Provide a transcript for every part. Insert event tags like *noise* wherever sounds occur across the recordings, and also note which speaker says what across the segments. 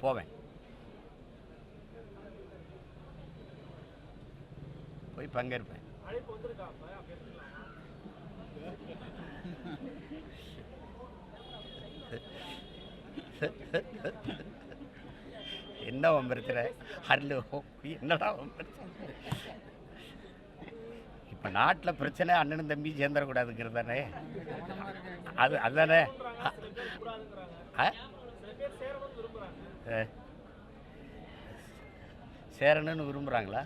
Speaker 1: போவேன் போய் பங்கேற்பேன் என்ன வம்பருத்துற ஹலோ என்னடா வம்பருத்துற இப்போ நாட்டில் பிரச்சனை அண்ணனும் தம்பி சேர்ந்துடக்கூடாதுங்கிறது தானே அது அதுதானே ஆ?
Speaker 2: சேரணும்னு
Speaker 1: விரும்புகிறாங்களா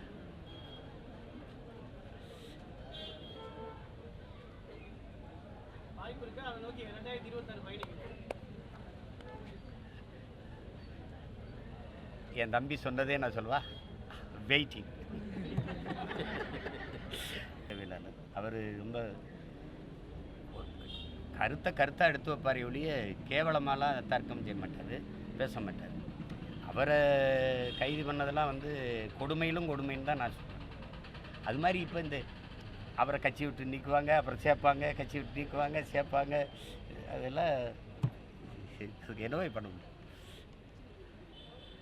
Speaker 1: என் தம்பி சொன்னதே நான் சொல்வா வெயிட்டிங் அவர் ரொம்ப கருத்தை கருத்தாக எடுத்து வைப்பார் ஒழிய கேவலமாலாம் தர்க்கம் செய்ய மாட்டார் பேச மாட்டார். அவரை கைது பண்ணதெல்லாம் வந்து கொடுமையிலும் கொடுமைன்னு தான் நான் சொல்கிறேன் அது மாதிரி இப்போ இந்த அவரை கட்சி விட்டு நீக்குவாங்க அப்புறம் சேர்ப்பாங்க கட்சி விட்டு நீக்குவாங்க சேர்ப்பாங்க அதெல்லாம் என்னவே பண்ண முடியும்.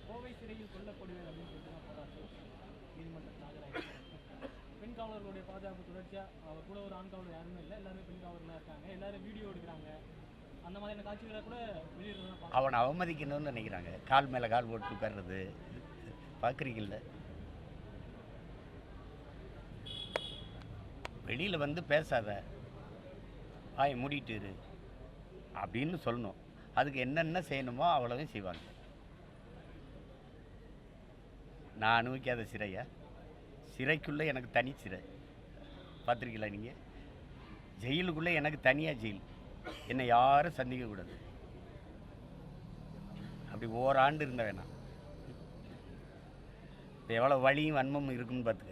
Speaker 2: கோவை சிறையில் கொல்லப்படுவேன் அப்படின்னு பெண் காவலர்களுடைய பாதுகாப்பு தொடர்ச்சியாக அவர் கூட ஒரு ஆண் காவலர் யாருமே இல்லை. எல்லாருமே பெண் காவலர்களாக இருக்காங்க. எல்லாரும் வீடியோ எடுக்கிறாங்க. அந்த மாதிரியான காட்சிகளை கூட வெளியிடுறதா
Speaker 1: அவனை அவமதிக்கணும்னு நினைக்கிறாங்க. கால் மேலே கால் போட்டு உட்கார்றது. பார்க்குறீங்கல்ல? வெளியில் வந்து பேசாத. வாய் மூடிட்டு இரு. அப்படின்னு சொல்லணும். அதுக்கு என்னென்ன செய்யணுமோ அவ்வளவும் செய்வாங்க. நான் அனுபவிக்காத சிறையா? சிறைக்குள்ளே எனக்கு தனி சிறை. பார்த்துருக்கீங்களா நீங்கள் ஜெயிலுக்குள்ளே எனக்கு தனியாக ஜெயில். என்னை யாரும் சந்திக்கக்கூடாது அப்படி ஓராண்டு இருந்த வேணாம். இப்போ எவ்வளோ வலியும் வன்மமும் இருக்குன்னு பார்த்துக்க.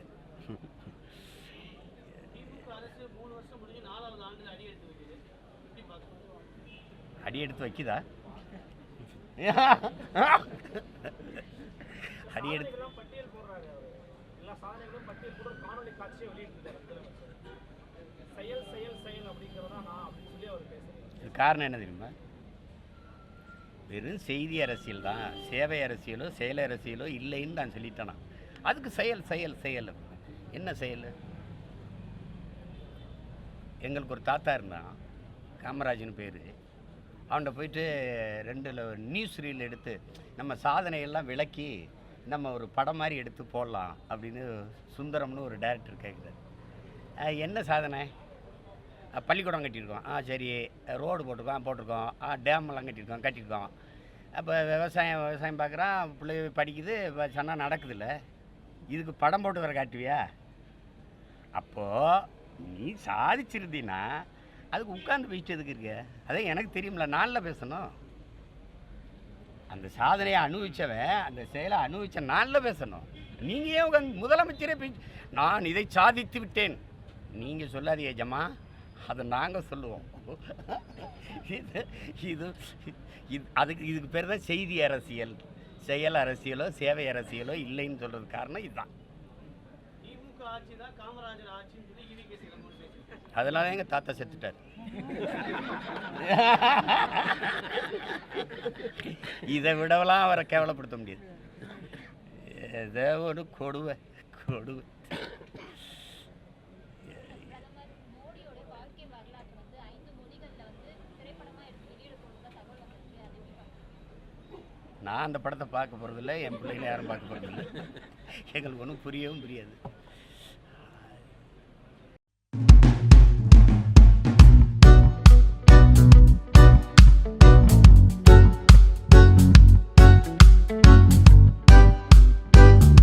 Speaker 2: அடி எடுத்து வைக்குது? *laughs*
Speaker 1: அடி எடுத்து
Speaker 2: எல்லா சாதனைகளும் பட்டியல் கூட காணொலி காட்சியை வெளியிட்டிருக்காரு செயல் செயல் செயல் அப்படிங்கிறதா நான் அப்படின்னு சொல்லி அவர் பேசுறாரு.
Speaker 1: காரணம் என்ன தெரியுமா? வெறும் செய்தி அரசியல் தான். சேவை அரசியலோ செயல் அரசியலோ இல்லைன்னு நான் சொல்லிட்டேனா? அதுக்கு செயல் செயல் செயல் என்ன செயல்? எங்களுக்கு ஒரு தாத்தா இருந்தான். காமராஜன் பேர். அவன்கிட்ட போயிட்டு ரெண்டு நியூஸ் ரீல் எடுத்து நம்ம சாதனையெல்லாம் விளக்கி நம்ம ஒரு படம் மாதிரி எடுத்து போடலாம் அப்படின்னு சுந்தரம்னு ஒரு டேரக்டர் கேட்குறாரு என்ன சாதனை? பள்ளிக்கூடம் கட்டியிருக்கோம். ஆ சரி. ரோடு போட்டிருக்கோம் போட்டிருக்கோம். ஆ டேமெல்லாம் கட்டியிருக்கோம் கட்டியிருக்கோம். அப்போ விவசாயம் விவசாயம் பார்க்குறான் பிள்ளை படிக்குது இப்போ சொன்னால் நடக்குதுல்ல. இதுக்கு படம் போட்டு வர காட்டுவியா? அப்போது நீ சாதிச்சிருந்தீன்னா அதுக்கு உட்காந்து பேசிட்டு எதுக்கு இருக்க? அதே எனக்கு தெரியும்ல நாளில் பேசணும். அந்த சாதனையை அனுபவிச்சவன் அந்த செயலை அனுபவிச்ச நாளில் பேசணும். நீங்கள் ஏன் உட்காந்து முதலமைச்சரே நான் இதை சாதித்து விட்டேன். நீங்கள் சொல்லாதீங்க ஜமா அதை நாங்கள் சொல்லுவோம். இது இது இது அதுக்கு இதுக்கு பேர் தான் செய்தி அரசியல். செயல் அரசியலோ சேவை அரசியலோ இல்லைன்னு சொல்கிறது காரணம் இதுதான். அதனால எங்கள் தாத்தா செத்துட்டார். *laughs* இதை விடவெல்லாம் அவரை கேவலப்படுத்த முடியாது. ஏதோ ஒரு கொடுவை கொடுவை நான் அந்த படத்தை பார்க்க போகிறதில்ல என் பிள்ளைங்க யாரும் பார்க்க போகிறதில்ல எங்களுக்கு ஒன்றும் புரியவும் புரியாது.